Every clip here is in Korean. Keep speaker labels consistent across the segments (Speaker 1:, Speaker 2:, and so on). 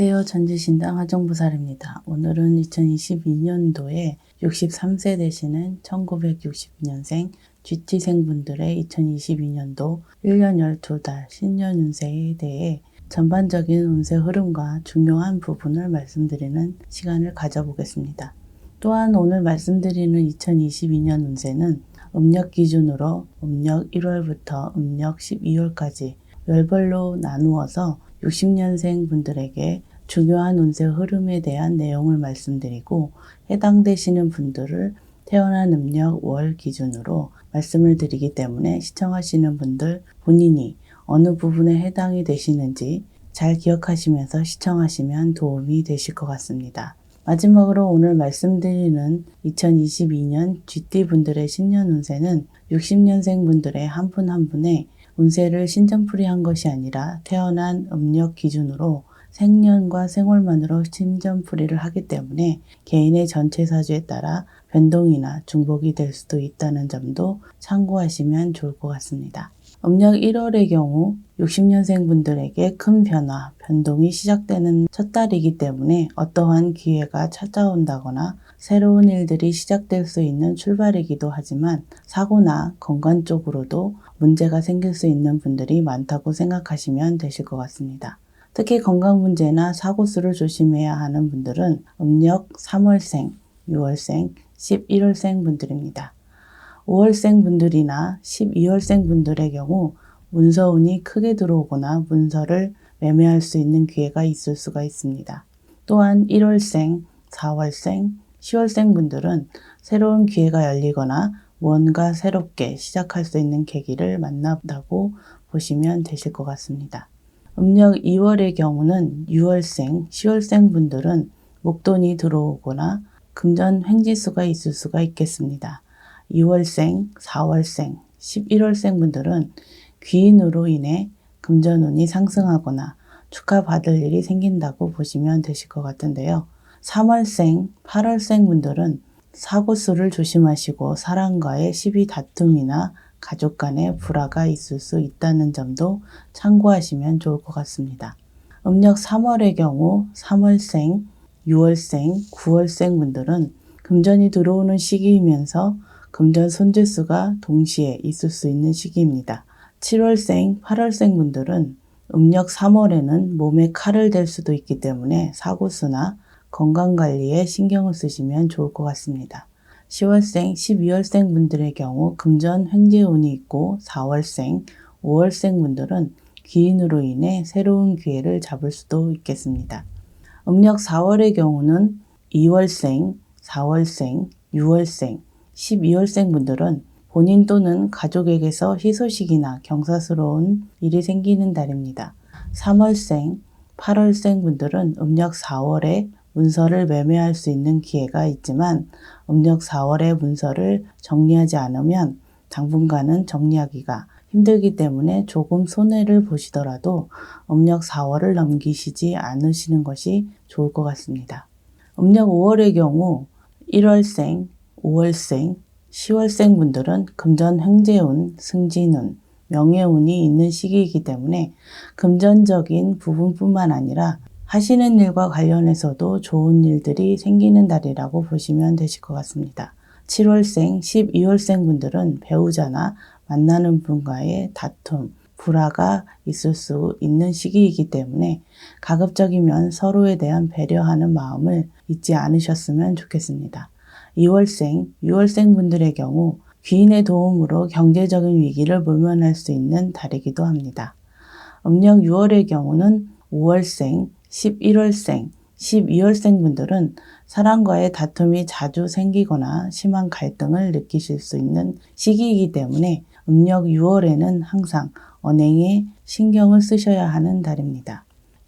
Speaker 1: 안녕하세요. 전지신당 하정부살입니다. 오늘은 2022년도에 63세 되시는 1960년생 GT생분들의 2022년도 1년 12달 신년 운세에 대해 전반적인 운세 흐름과 중요한 부분을 말씀드리는 시간을 가져보겠습니다. 또한 오늘 말씀드리는 2022년 운세는 음력 기준으로 음력 1월부터 음력 12월까지 월별로 나누어서 60년생 분들에게 중요한 운세 흐름에 대한 내용을 말씀드리고 해당되시는 분들을 태어난 음력 월 기준으로 말씀을 드리기 때문에 시청하시는 분들 본인이 어느 부분에 해당이 되시는지 잘 기억하시면서 시청하시면 도움이 되실 것 같습니다. 마지막으로 오늘 말씀드리는 2022년 GT 분들의 신년 운세는 60년생 분들의 한 분한 분의 운세를 신점풀이한 것이 아니라 태어난 음력 기준으로 생년과 생월만으로 신점풀이를 하기 때문에 개인의 전체 사주에 따라 변동이나 중복이 될 수도 있다는 점도 참고하시면 좋을 것 같습니다. 음력 1월의 경우 60년생 분들에게 큰 변화, 변동이 시작되는 첫 달이기 때문에 어떠한 기회가 찾아온다거나 새로운 일들이 시작될 수 있는 출발이기도 하지만 사고나 건강 쪽으로도 문제가 생길 수 있는 분들이 많다고 생각하시면 되실 것 같습니다. 특히 건강 문제나 사고 수를 조심해야 하는 분들은 음력 3월생, 6월생, 11월생 분들입니다. 5월생 분들이나 12월생 분들의 경우 문서운이 크게 들어오거나 문서를 매매할 수 있는 기회가 있을 수가 있습니다. 또한 1월생, 4월생, 10월생 분들은 새로운 기회가 열리거나 무언가 새롭게 시작할 수 있는 계기를 만났다고 보시면 되실 것 같습니다. 음력 2월의 경우는 6월생, 10월생 분들은 목돈이 들어오거나 금전 횡지수가 있을 수가 있겠습니다. 2월생, 4월생, 11월생 분들은 귀인으로 인해 금전운이 상승하거나 축하받을 일이 생긴다고 보시면 되실 것 같은데요. 3월생, 8월생 분들은 사고수를 조심하시고 사람과의 시비 다툼이나 가족 간의 불화가 있을 수 있다는 점도 참고하시면 좋을 것 같습니다. 음력 3월의 경우 3월생, 6월생, 9월생 분들은 금전이 들어오는 시기이면서 금전 손재수가 동시에 있을 수 있는 시기입니다. 7월생, 8월생 분들은 음력 3월에는 몸에 칼을 댈 수도 있기 때문에 사고수나 건강관리에 신경을 쓰시면 좋을 것 같습니다. 10월생, 12월생 분들의 경우 금전 횡재운이 있고 4월생, 5월생 분들은 귀인으로 인해 새로운 기회를 잡을 수도 있겠습니다. 음력 4월의 경우는 2월생, 4월생, 6월생, 12월생 분들은 본인 또는 가족에게서 희소식이나 경사스러운 일이 생기는 달입니다. 3월생, 8월생 분들은 음력 4월에 문서를 매매할 수 있는 기회가 있지만 음력 4월에 문서를 정리하지 않으면 당분간은 정리하기가 힘들기 때문에 조금 손해를 보시더라도 음력 4월을 넘기시지 않으시는 것이 좋을 것 같습니다. 음력 5월의 경우 1월생, 5월생, 10월생 분들은 금전 횡재운, 승진운, 명예운이 있는 시기이기 때문에 금전적인 부분뿐만 아니라 하시는 일과 관련해서도 좋은 일들이 생기는 달이라고 보시면 되실 것 같습니다. 7월생, 12월생 분들은 배우자나 만나는 분과의 다툼, 불화가 있을 수 있는 시기이기 때문에 가급적이면 서로에 대한 배려하는 마음을 잊지 않으셨으면 좋겠습니다. 2월생, 6월생 분들의 경우 귀인의 도움으로 경제적인 위기를 모면할 수 있는 달이기도 합니다. 음력 6월의 경우는 5월생, 11월생, 12월생 분들은 사람과의 다툼이 자주 생기거나 심한 갈등을 느끼실 수 있는 시기이기 때문에 음력 6월에는 항상 언행에 신경을 쓰셔야 하는 달입니다.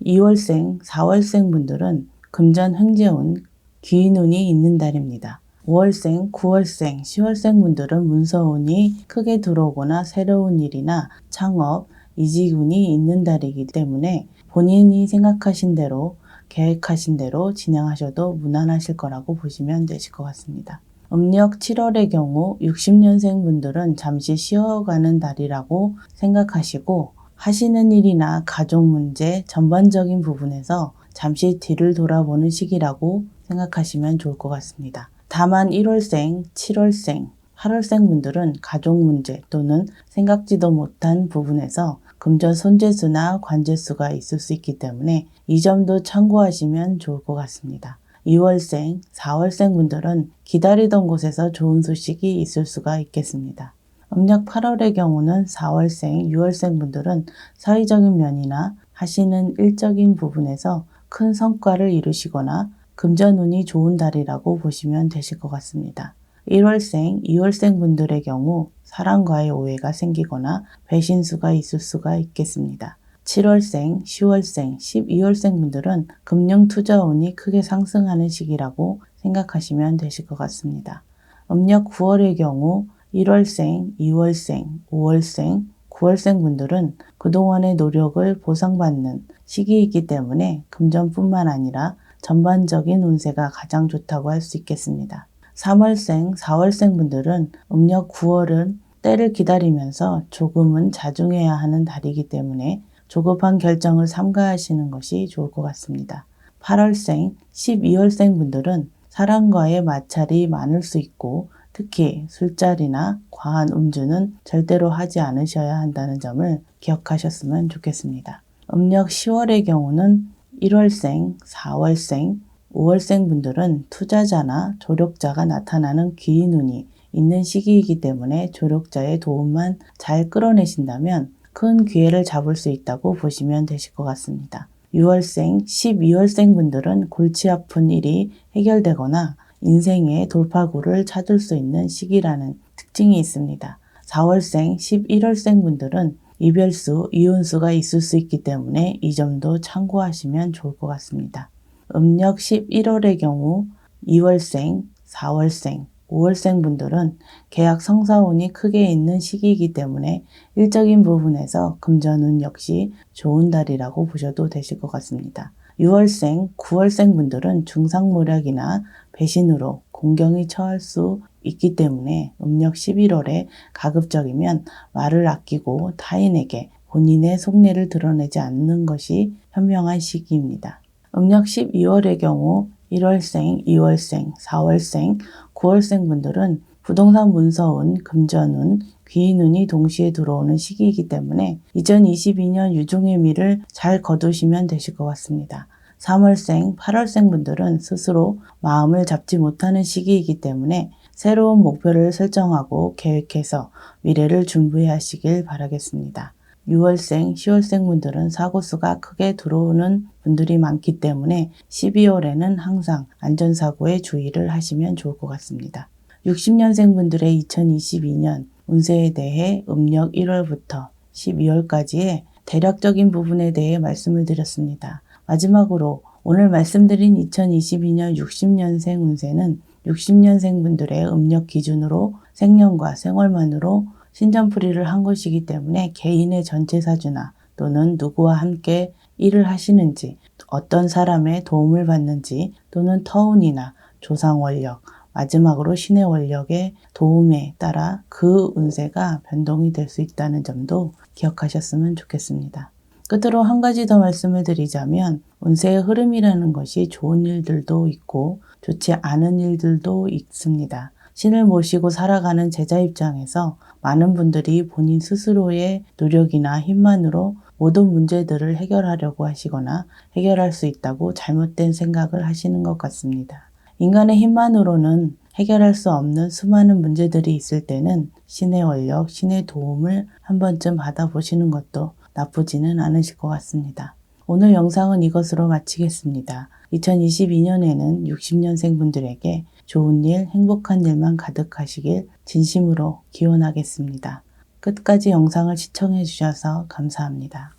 Speaker 1: 2월생, 4월생 분들은 금전 횡재운, 귀인운이 있는 달입니다. 5월생, 9월생, 10월생 분들은 문서운이 크게 들어오거나 새로운 일이나 창업, 이직운이 있는 달이기 때문에 본인이 생각하신 대로 계획하신 대로 진행하셔도 무난하실 거라고 보시면 되실 것 같습니다. 음력 7월의 경우 60년생 분들은 잠시 쉬어가는 달이라고 생각하시고 하시는 일이나 가족 문제 전반적인 부분에서 잠시 뒤를 돌아보는 시기라고 생각하시면 좋을 것 같습니다. 다만 1월생, 7월생, 8월생 분들은 가족 문제 또는 생각지도 못한 부분에서 금전 손재수나 관재수가 있을 수 있기 때문에 이 점도 참고하시면 좋을 것 같습니다. 2월생, 4월생 분들은 기다리던 곳에서 좋은 소식이 있을 수가 있겠습니다. 음력 8월의 경우는 4월생, 6월생 분들은 사회적인 면이나 하시는 일적인 부분에서 큰 성과를 이루시거나 금전운이 좋은 달이라고 보시면 되실 것 같습니다. 1월생, 2월생 분들의 경우 사랑과의 오해가 생기거나 배신수가 있을 수가 있겠습니다. 7월생, 10월생, 12월생 분들은 금융 투자 운이 크게 상승하는 시기라고 생각하시면 되실 것 같습니다. 음력 9월의 경우 1월생, 2월생, 5월생, 9월생 분들은 그동안의 노력을 보상받는 시기이기 때문에 금전뿐만 아니라 전반적인 운세가 가장 좋다고 할 수 있겠습니다. 3월생, 4월생 분들은 음력 9월은 때를 기다리면서 조금은 자중해야 하는 달이기 때문에 조급한 결정을 삼가하시는 것이 좋을 것 같습니다. 8월생, 12월생 분들은 사람과의 마찰이 많을 수 있고 특히 술자리나 과한 음주는 절대로 하지 않으셔야 한다는 점을 기억하셨으면 좋겠습니다. 음력 10월의 경우는 1월생, 4월생, 5월생 분들은 투자자나 조력자가 나타나는 귀인 운이 있는 시기이기 때문에 조력자의 도움만 잘 끌어내신다면 큰 기회를 잡을 수 있다고 보시면 되실 것 같습니다. 6월생, 12월생 분들은 골치 아픈 일이 해결되거나 인생의 돌파구를 찾을 수 있는 시기라는 특징이 있습니다. 4월생, 11월생 분들은 이별수, 이혼수가 있을 수 있기 때문에 이 점도 참고하시면 좋을 것 같습니다. 음력 11월의 경우 2월생, 4월생, 5월생 분들은 계약 성사운이 크게 있는 시기이기 때문에 일적인 부분에서 금전운 역시 좋은 달이라고 보셔도 되실 것 같습니다. 6월생, 9월생 분들은 중상모략이나 배신으로 공경이 처할 수 있기 때문에 음력 11월에 가급적이면 말을 아끼고 타인에게 본인의 속내를 드러내지 않는 것이 현명한 시기입니다. 음력 12월의 경우 1월생, 2월생, 4월생, 9월생 분들은 부동산 문서운, 금전운, 귀인운이 동시에 들어오는 시기이기 때문에 2022년 유종의 미를 잘 거두시면 되실 것 같습니다. 3월생, 8월생 분들은 스스로 마음을 잡지 못하는 시기이기 때문에 새로운 목표를 설정하고 계획해서 미래를 준비하시길 바라겠습니다. 6월생, 10월생 분들은 사고수가 크게 들어오는 분들이 많기 때문에 12월에는 항상 안전사고에 주의를 하시면 좋을 것 같습니다. 60년생 분들의 2022년 운세에 대해 음력 1월부터 12월까지의 대략적인 부분에 대해 말씀을 드렸습니다. 마지막으로 오늘 말씀드린 2022년 60년생 운세는 60년생 분들의 음력 기준으로 생년과 생월만으로 신전풀이를 한 것이기 때문에 개인의 전체 사주나 또는 누구와 함께 일을 하시는지 어떤 사람의 도움을 받는지 또는 터운이나 조상 원력 마지막으로 신의 원력의 도움에 따라 그 운세가 변동이 될 수 있다는 점도 기억하셨으면 좋겠습니다. 끝으로 한 가지 더 말씀을 드리자면 운세의 흐름이라는 것이 좋은 일들도 있고 좋지 않은 일들도 있습니다. 신을 모시고 살아가는 제자 입장에서 많은 분들이 본인 스스로의 노력이나 힘만으로 모든 문제들을 해결하려고 하시거나 해결할 수 있다고 잘못된 생각을 하시는 것 같습니다. 인간의 힘만으로는 해결할 수 없는 수많은 문제들이 있을 때는 신의 원력, 신의 도움을 한 번쯤 받아보시는 것도 나쁘지는 않으실 것 같습니다. 오늘 영상은 이것으로 마치겠습니다. 2022년에는 60년생 분들에게 좋은 일, 행복한 일만 가득하시길 진심으로 기원하겠습니다. 끝까지 영상을 시청해 주셔서 감사합니다.